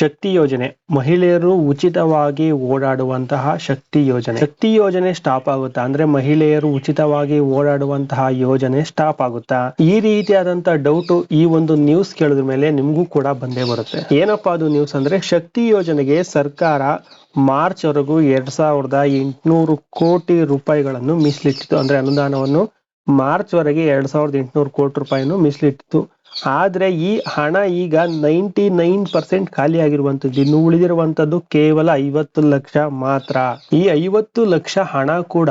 ಶಕ್ತಿ ಯೋಜನೆ. ಮಹಿಳೆಯರು ಉಚಿತವಾಗಿ ಓಡಾಡುವಂತಹ ಶಕ್ತಿ ಯೋಜನೆ. ಶಕ್ತಿ ಯೋಜನೆ ಸ್ಟಾಪ್ ಆಗುತ್ತಾ ಅಂದ್ರೆ ಮಹಿಳೆಯರು ಉಚಿತವಾಗಿ ಓಡಾಡುವಂತಹ ಯೋಜನೆ ಸ್ಟಾಪ್ ಆಗುತ್ತಾ? ಈ ರೀತಿಯಾದಂತ ಡೌಟ್ ಈ ಒಂದು ನ್ಯೂಸ್ ಕೇಳಿದ ಮೇಲೆ ನಿಮ್ಗೂ ಕೂಡ ಬಂದೇ ಬರುತ್ತೆ. ಏನಪ್ಪಾ ಅದು ನ್ಯೂಸ್ ಅಂದ್ರೆ ಶಕ್ತಿ ಯೋಜನೆಗೆ ಸರ್ಕಾರ ಮಾರ್ಚ್ ವರೆಗೂ ಎರಡ್ ಸಾವಿರದ ಎಂಟುನೂರು ಕೋಟಿ ರೂಪಾಯಿಗಳನ್ನು ಮೀಸಲಿಟ್ಟಿತ್ತು. ಅಂದ್ರೆ ಅನುದಾನವನ್ನು ಮಾರ್ಚ್ ವರೆಗೆ ಎರಡ್ ಸಾವಿರದ ಎಂಟುನೂರು ಕೋಟಿ ರೂಪಾಯಿಯನ್ನು ಮೀಸಲಿಟ್ಟಿತ್ತು. ಆದ್ರೆ ಈ ಹಣ ಈಗ ನೈಂಟಿ ನೈನ್ ಪರ್ಸೆಂಟ್ ಖಾಲಿ ಆಗಿರುವಂತದ್ದು ಇನ್ನು ಉಳಿದಿರುವಂತದ್ದು ಕೇವಲ ಐವತ್ತು ಲಕ್ಷ ಮಾತ್ರ. ಈ ಐವತ್ತು ಲಕ್ಷ ಹಣ ಕೂಡ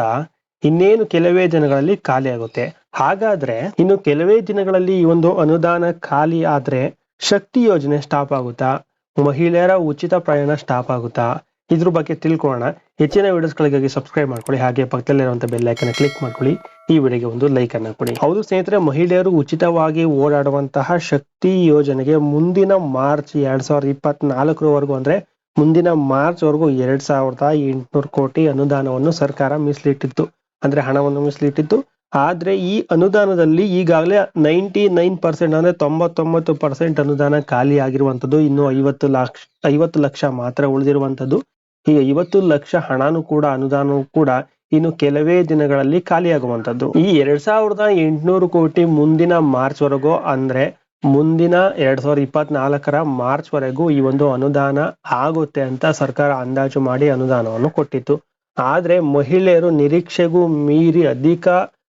ಇನ್ನೇನು ಕೆಲವೇ ದಿನಗಳಲ್ಲಿ ಖಾಲಿ ಆಗುತ್ತೆ ಹಾಗಾದ್ರೆ ಇನ್ನು ಕೆಲವೇ ದಿನಗಳಲ್ಲಿ ಈ ಒಂದು ಅನುದಾನ ಖಾಲಿ ಆದ್ರೆ ಶಕ್ತಿ ಯೋಜನೆ ಸ್ಟಾಪ್ ಆಗುತ್ತಾ? ಮಹಿಳೆಯರ ಉಚಿತ ಪ್ರಯಾಣ ಸ್ಟಾಪ್ ಆಗುತ್ತಾ? ಇದ್ರ ಬಗ್ಗೆ ತಿಳ್ಕೊಳ್ಳೋಣ. ಹೆಚ್ಚಿನ ವಿಡಿಯೋಸ್ಗಳಿಗಾಗಿ ಸಬ್ಸ್ಕ್ರೈಬ್ ಮಾಡ್ಕೊಳ್ಳಿ. ಹಾಗೆ ಪಕ್ಕದಲ್ಲಿರುವಂತ ಬೆಲ್ ಐಕನ್ ಕ್ಲಿಕ್ ಮಾಡ್ಕೊಳ್ಳಿ. ಈ ವಿಡಿಯೋಗೆ ಒಂದು ಲೈಕ್ ಅನ್ನ ಕೊಡಿ. ಹೌದು ಸ್ನೇಹಿತರೆ, ಮಹಿಳೆಯರು ಉಚಿತವಾಗಿ ಓಡಾಡುವಂತಹ ಶಕ್ತಿ ಯೋಜನೆಗೆ ಮುಂದಿನ ಮಾರ್ಚ್ ಎರಡ್ ಸಾವಿರದ ಇಪ್ಪತ್ನಾಲ್ಕರವರೆಗೂ ಅಂದ್ರೆ ಮುಂದಿನ ಮಾರ್ಚ್ ವರೆಗೂ ಎರಡ್ ಸಾವಿರದ ಎಂಟುನೂರು ಕೋಟಿ ಅನುದಾನವನ್ನು ಸರ್ಕಾರ ಮೀಸಲಿಟ್ಟಿತ್ತು. ಅಂದ್ರೆ ಹಣವನ್ನು ಮೀಸಲಿಟ್ಟಿತ್ತು. ಆದ್ರೆ ಈ ಅನುದಾನದಲ್ಲಿ ಈಗಾಗಲೇ ನೈಂಟಿ ನೈನ್ ಪರ್ಸೆಂಟ್ ಅಂದ್ರೆ ತೊಂಬತ್ತೊಂಬತ್ತು ಪರ್ಸೆಂಟ್ ಅನುದಾನ ಖಾಲಿ ಆಗಿರುವಂತದ್ದು ಇನ್ನು ಐವತ್ತು ಲಕ್ಷ ಐವತ್ತು ಲಕ್ಷ ಮಾತ್ರ ಉಳಿದಿರುವಂತದ್ದು ಈ ಐವತ್ತು ಲಕ್ಷ ಹಣನೂ ಕೂಡ ಅನುದಾನವೂ ಕೂಡ ಇನ್ನು ಕೆಲವೇ ದಿನಗಳಲ್ಲಿ ಖಾಲಿಯಾಗುವಂತದ್ದು ಈ ಎರಡ್ ಸಾವಿರದ ಎಂಟುನೂರು ಕೋಟಿ ಮುಂದಿನ ಮಾರ್ಚ್ ವರೆಗೂ ಅಂದ್ರೆ ಮುಂದಿನ ಎರಡ್ ಸಾವಿರದ ಇಪ್ಪತ್ನಾಲ್ಕರ ಮಾರ್ಚ್ ವರೆಗೂ ಈ ಒಂದು ಅನುದಾನ ಆಗುತ್ತೆ ಅಂತ ಸರ್ಕಾರ ಅಂದಾಜು ಮಾಡಿ ಅನುದಾನವನ್ನು ಕೊಟ್ಟಿತ್ತು. ಆದ್ರೆ ಮಹಿಳೆಯರು ನಿರೀಕ್ಷೆಗೂ ಮೀರಿ ಅಧಿಕ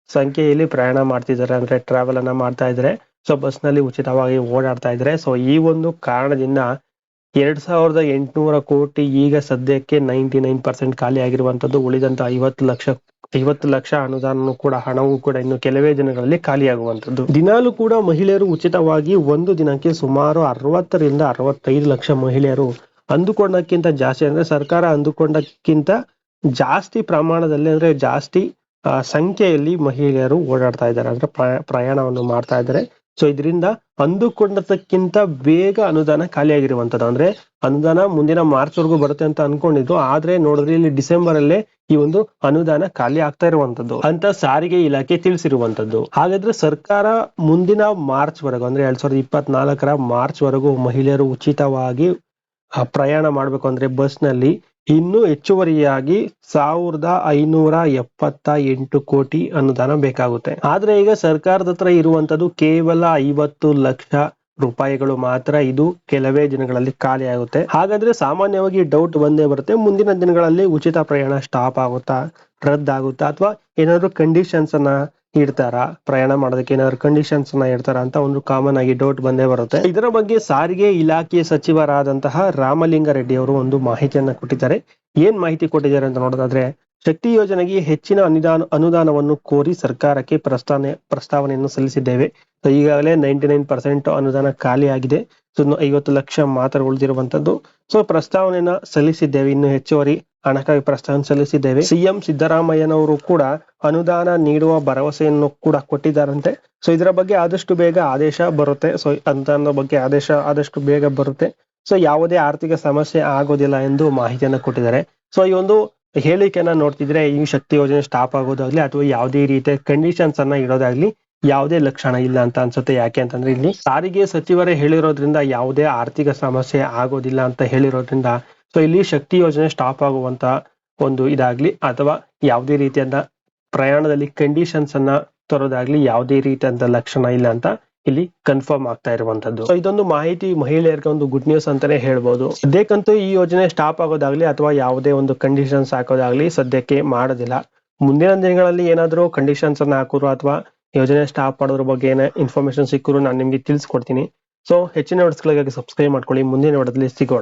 ಸಂಖ್ಯೆಯಲ್ಲಿ ಪ್ರಯಾಣ ಮಾಡ್ತಿದ್ದಾರೆ. ಅಂದ್ರೆ ಟ್ರಾವೆಲ್ ಅನ್ನ ಮಾಡ್ತಾ ಇದ್ರೆ ಸೊ ಬಸ್ನಲ್ಲಿ ಉಚಿತವಾಗಿ ಓಡಾಡ್ತಾ ಇದ್ರೆ ಸೊ ಈ ಒಂದು ಕಾರಣದಿಂದ ಎರಡ್ ಸಾವಿರದ ಎಂಟುನೂರ ಕೋಟಿ ಈಗ ಸದ್ಯಕ್ಕೆ ನೈಂಟಿ ನೈನ್ ಪರ್ಸೆಂಟ್ ಖಾಲಿ ಆಗಿರುವಂತದ್ದು, ಉಳಿದಂತ ಐವತ್ತು ಲಕ್ಷ ಐವತ್ತು ಲಕ್ಷ ಅನುದಾನ ಕೂಡ, ಹಣವೂ ಕೂಡ ಇನ್ನು ಕೆಲವೇ ದಿನಗಳಲ್ಲಿ ಖಾಲಿಯಾಗುವಂತದ್ದು. ದಿನಾಲೂ ಕೂಡ ಮಹಿಳೆಯರು ಉಚಿತವಾಗಿ ಒಂದು ದಿನಕ್ಕೆ ಸುಮಾರು ಅರವತ್ತರಿಂದ ಅರವತ್ತೈದು ಲಕ್ಷ ಮಹಿಳೆಯರು ಅಂದುಕೊಂಡಕ್ಕಿಂತ ಜಾಸ್ತಿ, ಅಂದ್ರೆ ಸರ್ಕಾರ ಅಂದುಕೊಂಡಕ್ಕಿಂತ ಜಾಸ್ತಿ ಪ್ರಮಾಣದಲ್ಲಿ, ಅಂದ್ರೆ ಜಾಸ್ತಿ ಸಂಖ್ಯೆಯಲ್ಲಿ ಮಹಿಳೆಯರು ಓಡಾಡ್ತಾ ಇದ್ದಾರೆ, ಅಂದ್ರೆ ಪ್ರಯ- ಪ್ರಯಾಣವನ್ನು ಮಾಡ್ತಾ ಇದ್ದಾರೆ. ಸೊ ಇದರಿಂದ ಅಂದುಕೊಂಡದಕ್ಕಿಂತ ಬೇಗ ಅನುದಾನ ಖಾಲಿಯಾಗಿರುವಂತದ್ದು ಅಂದ್ರೆ ಅನುದಾನ ಮುಂದಿನ ಮಾರ್ಚ್ ವರೆಗೂ ಬರುತ್ತೆ ಅಂತ ಅನ್ಕೊಂಡಿದ್ದು. ಆದ್ರೆ ನೋಡಿದ್ರೆ ಇಲ್ಲಿ ಡಿಸೆಂಬರ್ ಅಲ್ಲೇ ಈ ಒಂದು ಅನುದಾನ ಖಾಲಿ ಆಗ್ತಾ ಇರುವಂತದ್ದು ಅಂತ ಸಾರಿಗೆ ಇಲಾಖೆ ತಿಳಿಸಿರುವಂತದ್ದು ಹಾಗಾದ್ರೆ ಸರ್ಕಾರ ಮುಂದಿನ ಮಾರ್ಚ್ ವರೆಗೂ ಅಂದ್ರೆ ಎರಡ್ ಸಾವಿರದ ಇಪ್ಪತ್ನಾಲ್ಕರ ಮಾರ್ಚ್ ವರೆಗೂ ಮಹಿಳೆಯರು ಉಚಿತವಾಗಿ ಪ್ರಯಾಣ ಮಾಡ್ಬೇಕು ಅಂದ್ರೆ ಬಸ್ನಲ್ಲಿ ಇನ್ನೂ ಹೆಚ್ಚುವರಿಯಾಗಿ ಸಾವಿರದ ಐನೂರ ಎಪ್ಪತ್ತ ಎಂಟು ಕೋಟಿ ಅನುದಾನ ಬೇಕಾಗುತ್ತೆ. ಆದ್ರೆ ಈಗ ಸರ್ಕಾರದ ಹತ್ರ ಇರುವಂತದ್ದು ಕೇವಲ ಐವತ್ತು ಲಕ್ಷ ರೂಪಾಯಿಗಳು ಮಾತ್ರ ಇದು ಕೆಲವೇ ದಿನಗಳಲ್ಲಿ ಖಾಲಿ ಆಗುತ್ತೆ. ಹಾಗಾದ್ರೆ ಸಾಮಾನ್ಯವಾಗಿ ಡೌಟ್ ಬಂದೇ ಬರುತ್ತೆ. ಮುಂದಿನ ದಿನಗಳಲ್ಲಿ ಉಚಿತ ಪ್ರಯಾಣ ಸ್ಟಾಪ್ ಆಗುತ್ತಾ, ರದ್ದಾಗುತ್ತಾ, ಅಥವಾ ಏನಾದ್ರು ಕಂಡೀಷನ್ಸ್ ಅನ್ನ ಇಡ್ತಾರ? ಪ್ರಯಾಣ ಮಾಡೋದಕ್ಕೆ ಏನಾದ್ರು ಕಂಡೀಷನ್ಸ್ ಅನ್ನ ಇಡ್ತಾರ ಅಂತ ಒಂದು ಕಾಮನ್ ಆಗಿ ಡೌಟ್ ಬಂದೇ ಬರುತ್ತೆ. ಇದರ ಬಗ್ಗೆ ಸಾರಿಗೆ ಇಲಾಖೆ ಸಚಿವರಾದಂತಹ ರಾಮಲಿಂಗ ರೆಡ್ಡಿ ಅವರು ಒಂದು ಮಾಹಿತಿಯನ್ನ ಕೊಟ್ಟಿದ್ದಾರೆ. ಏನ್ ಮಾಹಿತಿ ಕೊಟ್ಟಿದ್ದಾರೆ ಅಂತ ನೋಡೋದಾದ್ರೆ, ಶಕ್ತಿ ಯೋಜನೆಗೆ ಹೆಚ್ಚಿನ ಅನುದಾನ, ಅನುದಾನವನ್ನು ಕೋರಿ ಸರ್ಕಾರಕ್ಕೆ ಪ್ರಸ್ತಾವನೆ, ಪ್ರಸ್ತಾವನೆಯನ್ನು ಸಲ್ಲಿಸಿದ್ದೇವೆ. ಸೊ ಈಗಾಗಲೇ ನೈಂಟಿ ನೈನ್ ಪರ್ಸೆಂಟ್ ಅನುದಾನ ಖಾಲಿ ಆಗಿದೆ. ಸೊ ಐವತ್ತು ಲಕ್ಷ ಮಾತ್ರ ಉಳಿದಿರುವಂತದ್ದು ಸೊ ಪ್ರಸ್ತಾವನೆಯನ್ನ ಸಲ್ಲಿಸಿದ್ದೇವೆ. ಇನ್ನು ಹೆಚ್ಚುವರಿ ಹಣಕ್ಕಾಗಿ ಪ್ರಸ್ತಾವನೆ ಸಲ್ಲಿಸಿದ್ದೇವೆ. ಸಿಎಂ ಸಿದ್ದರಾಮಯ್ಯನವರು ಕೂಡ ಅನುದಾನ ನೀಡುವ ಭರವಸೆಯನ್ನು ಕೂಡ ಕೊಟ್ಟಿದ್ದಾರಂತೆ. ಸೊ ಇದರ ಬಗ್ಗೆ ಆದಷ್ಟು ಬೇಗ ಆದೇಶ ಬರುತ್ತೆ. ಸೊ ಅನುದಾನದ ಬಗ್ಗೆ ಆದೇಶ ಆದಷ್ಟು ಬೇಗ ಬರುತ್ತೆ. ಸೊ ಯಾವುದೇ ಆರ್ಥಿಕ ಸಮಸ್ಯೆ ಆಗೋದಿಲ್ಲ ಎಂದು ಮಾಹಿತಿಯನ್ನು ಕೊಟ್ಟಿದ್ದಾರೆ. ಸೊ ಈ ಒಂದು ಹೇಳಿಕೆಯನ್ನ ನೋಡ್ತಿದ್ರೆ ಈ ಶಕ್ತಿ ಯೋಜನೆ ಸ್ಟಾಪ್ ಆಗೋದಾಗ್ಲಿ ಅಥವಾ ಯಾವುದೇ ರೀತಿಯ ಕಂಡೀಷನ್ಸ್ ಅನ್ನ ಇಡೋದಾಗ್ಲಿ ಯಾವುದೇ ಲಕ್ಷಣ ಇಲ್ಲ ಅಂತ ಅನ್ಸುತ್ತೆ ಯಾಕೆ ಅಂತಂದ್ರೆ ಇಲ್ಲಿ ಸಾರಿಗೆ ಸಚಿವರೇ ಹೇಳಿರೋದ್ರಿಂದ ಯಾವುದೇ ಆರ್ಥಿಕ ಸಮಸ್ಯೆ ಆಗೋದಿಲ್ಲ ಅಂತ ಹೇಳಿರೋದ್ರಿಂದ ಸೊ ಇಲ್ಲಿ ಶಕ್ತಿ ಯೋಜನೆ ಸ್ಟಾಪ್ ಆಗುವಂತ ಒಂದು ಇದಾಗ್ಲಿ ಅಥವಾ ಯಾವುದೇ ರೀತಿಯಾದ ಪ್ರಯಾಣದಲ್ಲಿ ಕಂಡೀಷನ್ಸ್ ಅನ್ನ ತರೋದಾಗ್ಲಿ ಯಾವುದೇ ರೀತಿಯಾದ ಲಕ್ಷಣ ಇಲ್ಲ ಅಂತ ಇಲ್ಲಿ ಕನ್ಫರ್ಮ್ ಆಗ್ತಾ ಇರುವಂತದ್ದು. ಸೊ ಇದೊಂದು ಮಾಹಿತಿ ಮಹಿಳೆಯರಿಗೆ ಒಂದು ಗುಡ್ ನ್ಯೂಸ್ ಅಂತಾನೆ ಹೇಳ್ಬೋದು. ಸದ್ಯಕ್ಕಂತೂ ಈ ಯೋಜನೆ ಸ್ಟಾಪ್ ಆಗೋದಾಗ್ಲಿ ಅಥವಾ ಯಾವುದೇ ಒಂದು ಕಂಡೀಷನ್ಸ್ ಹಾಕೋದಾಗ್ಲಿ ಸದ್ಯಕ್ಕೆ ಮಾಡೋದಿಲ್ಲ. ಮುಂದಿನ ದಿನಗಳಲ್ಲಿ ಏನಾದರೂ ಕಂಡೀಷನ್ಸ್ ಅನ್ನ ಹಾಕೋರು ಅಥವಾ ಯೋಜನೆ ಸ್ಟಾಪ್ ಮಾಡೋದ್ರ ಬಗ್ಗೆ ಏನೇ ಇನ್ಫಾರ್ಮೇಶನ್ ಸಿಕ್ಕರು ನಾನು ನಿಮಗೆ ತಿಳಿಸ್ಕೊಡ್ತೀನಿ. ಸೊ ಹೆಚ್ಚಿನ ವರ್ಡ್ಸ್ಗಳಿಗಾಗಿ ಸಬ್ಸ್ಕ್ರೈಬ್ ಮಾಡ್ಕೊಳ್ಳಿ. ಮುಂದಿನ ವರ್ಡದಲ್ಲಿ ಸಿಗೋಣ.